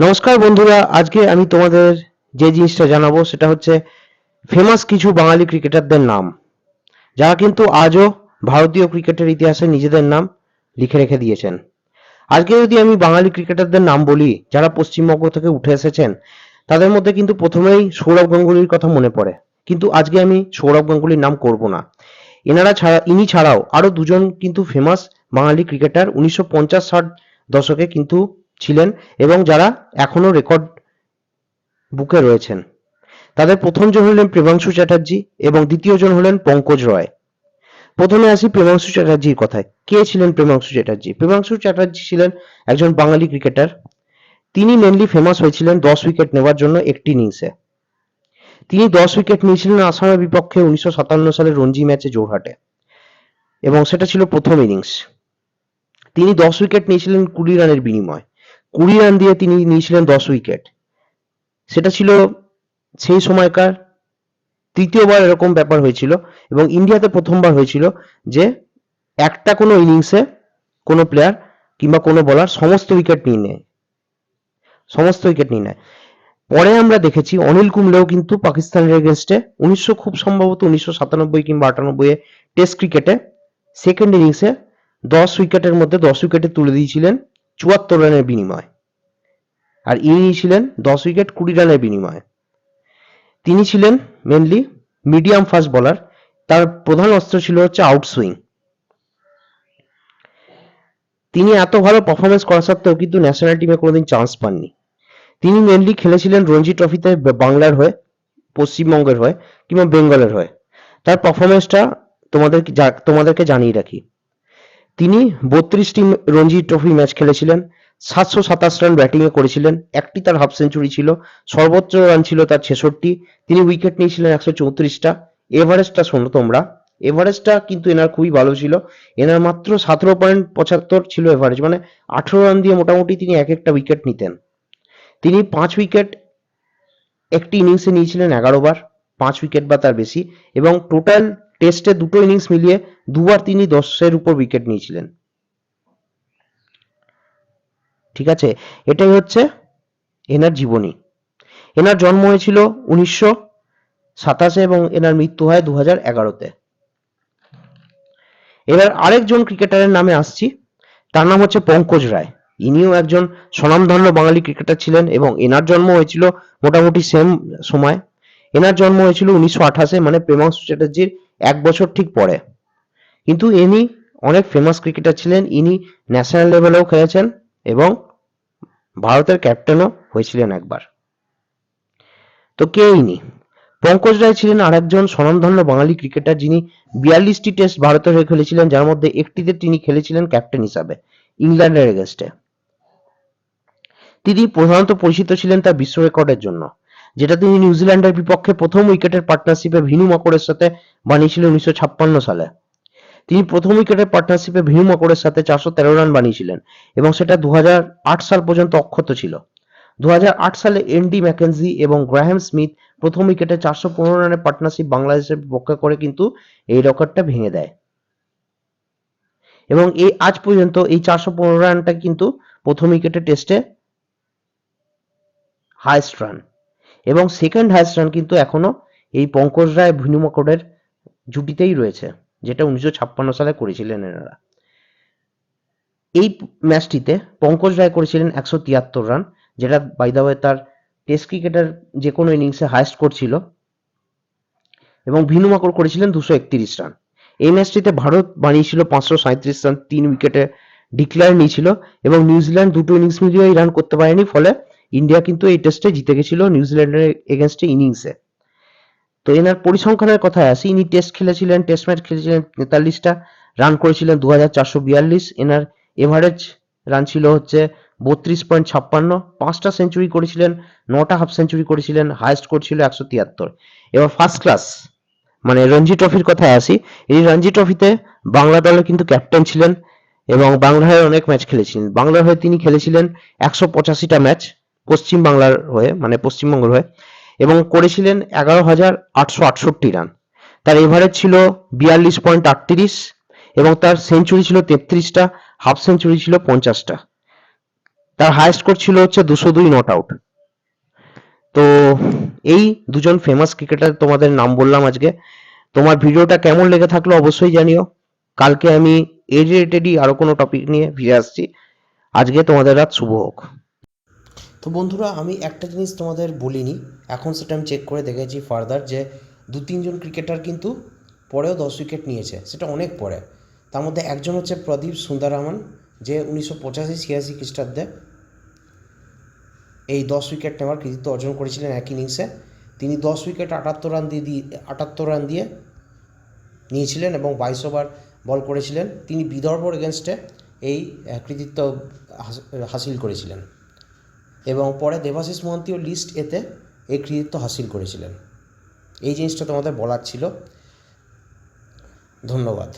নমস্কার বন্ধুরা, আজকে আমি তোমাদের যে জিনিসটা জানাব সেটা হচ্ছে ফেমাস কিছু বাঙালি ক্রিকেটারদের নাম, যারা কিন্তু আজও ভারতীয় ক্রিকেটের ইতিহাসে নিজেদের নাম লিখে রেখে দিয়েছেন। আজকে যদি আমি বাঙালি ক্রিকেটারদের নাম বলি, যারা পশ্চিমবঙ্গ থেকে উঠে এসেছেন, তাদের মধ্যে কিন্তু প্রথমেই সৌরভ গাঙ্গুলির কথা মনে পড়ে। কিন্তু আজকে আমি সৌরভ গাঙ্গুলির নাম করব না। এনারা ছাড়া, ইনি ছাড়াও আরও দুজন কিন্তু ফেমাস বাঙালি ক্রিকেটার উনিশশো পঞ্চাশ ষাট দশকে কিন্তু ছিলেন এবং যারা এখনও রেকর্ড বুকে রয়েছেন। তাদের প্রথমজন হলেন প্রেমাংশু চ্যাটার্জি এবং দ্বিতীয়জন হলেন পঙ্কজ রয়। প্রথমে আসি প্রেমাংশু চ্যাটার্জির কথায়। কে ছিলেন প্রেমাংশু চ্যাটার্জি? প্রেমাংশু চ্যাটার্জি ছিলেন একজন বাঙালি ক্রিকেটার তিনি মেনলি ফেমাস হয়েছিলেন দশ উইকেট নেওয়ার জন্য একটি ইনিংসে তিনি দশ উইকেট নিয়েছিলেন আসামের বিপক্ষে উনিশশো সাতান্ন সালের রঞ্জি ম্যাচে জোরহাটে। এবং সেটা ছিল প্রথম ইনিংস তিনি দশ উইকেট নিয়েছিলেন কুড়ি রানের বিনিময়। কুড়ি রান দিয়ে তিনি নিয়েছিলেন দশ উইকেট। সেটা ছিল সেই সময়কার তৃতীয়বার এরকম ব্যাপার হয়েছিল এবং ইন্ডিয়াতে প্রথমবার হয়েছিল যে একটা কোনো ইনিংসে কোনো প্লেয়ার কিংবা কোনো বলার সমস্ত উইকেট নিয়ে নেয়। সমস্ত উইকেট নিয়ে নেয়। পরে আমরা দেখেছি অনিল কুম্বলেও কিন্তু পাকিস্তানের এগেনস্টে উনিশশো খুব সম্ভবত উনিশশো সাতানব্বই কিংবা আটানব্বই টেস্ট ক্রিকেটে সেকেন্ড ইনিংসে দশ উইকেটের মধ্যে দশ উইকেটে তুলে দিয়েছিলেন। চুয়াত্তর রানের বিনিময়। আর ইনি ছিলেন দশ উইকেট কুড়ি রানের বিনিময়ে। তিনি ছিলেন মেনলি মিডিয়াম ফাস্ট বলার তার প্রধান অস্ত্র ছিল হচ্ছে আউটসুইং তিনি এত ভালো পারফরমেন্স করা সত্ত্বেও কিন্তু ন্যাশনাল টিমে কোনোদিন চান্স পাননি। তিনি মেনলি খেলেছিলেন রঞ্জি ট্রফিতে বাংলার হয়ে, পশ্চিমবঙ্গের হয়ে কিংবা বেঙ্গলের হয়ে। তার পারফরমেন্সটা তোমাদের তোমাদেরকে জানিয়ে রাখি। তিনি বত্রিশটি রঞ্জি ট্রফি ম্যাচ খেলেছিলেন, সাতশো সাতাশ রান ব্যাটিংয়ে করেছিলেন, একটি তার হাফ সেঞ্চুরি ছিল, সর্বোচ্চ রান ছিল তার ছেষট্টি, তিনি উইকেট নিয়েছিলেন একশো চৌত্রিশটা, এভারেস্টটা শোনো তোমরা, এভারেস্টটা কিন্তু এনার খুবই ভালো ছিল, এনার মাত্র সতেরো পয়েন্ট পঁচাত্তর ছিল এভারেজ মানে আঠেরো রান দিয়ে মোটামুটি তিনি এক একটা উইকেট নিতেন। তিনি পাঁচ উইকেট একটি ইনিংসে নিয়েছিলেন এগারো বার, পাঁচ উইকেট বা তার বেশি, এবং টোটাল টেস্টে দুটো ইনিংস মিলিয়ে দুবার তিনি দশের উপর উইকেট নিয়েছিলেন। ঠিক আছে? এটাই হচ্ছে এনার জীবনী। এনার জন্ম হয়েছিল উনিশশো সাতাশে এবং এনার মৃত্যু হয় দু হাজার এগারোতে। এবার আরেকজন ক্রিকেটারের নামে আসছি। তার নাম হচ্ছে পঙ্কজ রায়। ইনিও একজন স্বনামধন্য বাঙালি ক্রিকেটার ছিলেন এবং এনার জন্ম হয়েছিল মোটামুটি সেম সময়। এনার জন্ম হয়েছিল উনিশশো আঠাশে মানে প্রেমাংশু চ্যাটার্জির এক বছর ঠিক পরে। কিন্তু ইনি অনেক ফেমাস ক্রিকেটার ছিলেন, ইনি ন্যাশনাল লেভেলেও খেলেছেন এবং ভারতের ক্যাপ্টেনও হয়েছিলেন একবার। তো কে ইনি? পঙ্কজ রায় ছিলেন আরেকজন স্বনামধন্য বাঙালি ক্রিকেটার যিনি বিয়াল্লিশটি টেস্ট ভারতের হয়ে খেলেছিলেন, যার মধ্যে একটিতে তিনি খেলেছিলেন ক্যাপ্টেন হিসাবে, ইংল্যান্ডের এগেস্টে তিনি প্রধানত পরিচিত ছিলেন তার বিশ্ব রেকর্ডের জন্য। যেটা তিনি নিউজিল্যান্ডের বিপক্ষে প্রথম উইকেটের পার্টনারশিপে ভিনু মকরের সাথে বানিয়েছিলেন উনিশশো ছাপ্পান্ন সালে। তিনি প্রথম উইকেটের পার্টনারশিপে ভিনু মকরের সাথে চারশো তেরো রান বানিয়েছিলেন এবং সেটা দু সাল পর্যন্ত অক্ষত ছিল। দু সালে এনডি ম্যাকেনজি এবং গ্রাহাম স্মিথ প্রথম উইকেটে চারশো পনেরো রানের পার্টনারশিপ বাংলাদেশের বিপক্ষে করে কিন্তু এই রেকর্ডটা ভেঙে দেয়। এবং এই আজ পর্যন্ত এই চারশো পনেরো রানটা কিন্তু প্রথম উইকেটে টেস্টে হাইস্ট রান এবং সেকেন্ড হাইস্ট রান কিন্তু এখনও এই পঙ্কজ রায় ভিনু মকরের জুটিতেই রয়েছে, যেটা উনিশশো ছাপ্পান্ন সালে করেছিলেন এনারা। এই ম্যাচটিতে পঙ্কজ রায় করেছিলেন একশো তিয়াত্তর রান যেটা বাই দা তার টেস্ট ক্রিকেটের যে কোনো ইনিংসে হাইস্ট করছিল এবং ভিনু মকর করেছিলেন দুশো একত্রিশ রান এই ম্যাচটিতে ভারত বানিয়েছিল পাঁচশো সাঁত্রিশ রান তিন উইকেটে ডিক্লেয়ার নিয়েছিল, এবং নিউজিল্যান্ড দুটো ইনিংস মিলিয়ে রান করতে পারেনি, ফলে ইন্ডিয়া কিন্তু এই টেস্টে জিতে গেছিল নিউজিল্যান্ডের এগেনস্টে ইনিংসে তো এনার পরিসংখ্যানের কথায় আসি, ইনি টেস্ট খেলেছিলেন টেস্ট ম্যাচ খেলেছিলেন তেতাল্লিশটা রান করেছিলেন দু হাজার চারশো বিয়াল্লিশ। এনার এভারেজ রান ছিল হচ্ছে বত্রিশ পয়েন্ট ছাপ্পান্ন। পাঁচটা সেঞ্চুরি করেছিলেন, নটা হাফ সেঞ্চুরি করেছিলেন হাইস্ট করছিল একশো তিয়াত্তর। এবার ফার্স্ট ক্লাস মানে রঞ্জি ট্রফির কথায় আসি, এই রঞ্জি ট্রফিতে বাংলা দলের কিন্তু ক্যাপ্টেন ছিলেন এবং বাংলা হয়ে অনেক ম্যাচ খেলেছিলেন। বাংলা হয়ে তিনি খেলেছিলেন একশো পঁচাশিটা ম্যাচ পশ্চিম বাংলার হয়ে মানে পশ্চিমবঙ্গের হয়ে, এবং করেছিলেন এগারো হাজার আটশো আটষট্টি রান। তার এভারেজ ছিল বিয়াল্লিশ পয়েন্ট আটত্রিশ, এবং তার সেঞ্চুরি ছিল তেত্রিশটা হাফ সেঞ্চুরি ছিল পঞ্চাশটা। তার হাইয়েস্ট স্কোর ছিল হচ্ছে দুশো দুই নট আউট তো এই দুজন ফেমাস ক্রিকেটার তোমাদের নাম বললাম আজকে। তোমার ভিডিওটা কেমন লেগে থাকল অবশ্যই জানিও। কালকে আমি এজ রিলেটেডই আরও কোনো টপিক নিয়ে ফিরে আসছি। আজকে তোমাদের রাত শুভ হোক। তো বন্ধুরা, আমি একটা জিনিস তোমাদের বলিনি, এখন সেটা আমি চেক করে দেখেছি ফার্দার যে দু তিনজন ক্রিকেটার কিন্তু পরেও দশ উইকেট নিয়েছে, সেটা অনেক পরে। তার মধ্যে একজন হচ্ছে প্রদীপ সুন্দরামন, যে উনিশশো পঁচাশি, ছিয়াশি খ্রিস্টাব্দে এই দশ উইকেট নেওয়ার কৃতিত্ব অর্জন করেছিলেন এক ইনিংসে তিনি দশ উইকেট আটাত্তর রান দিয়ে দিয়ে, আটাত্তর রান দিয়ে নিয়েছিলেন এবং বাইশ ওভার বল করেছিলেন। তিনি বিদর্ভর এগেনস্টে এই কৃতিত্ব হাস- হাসিল করেছিলেন। এবং পরে দেবাশিস মহান্তিও লিস্ট এতে এই কৃতিত্ব হাসিল করেছিলেন। এই জিনিসটা তোমাদের বলার ছিল। ধন্যবাদ।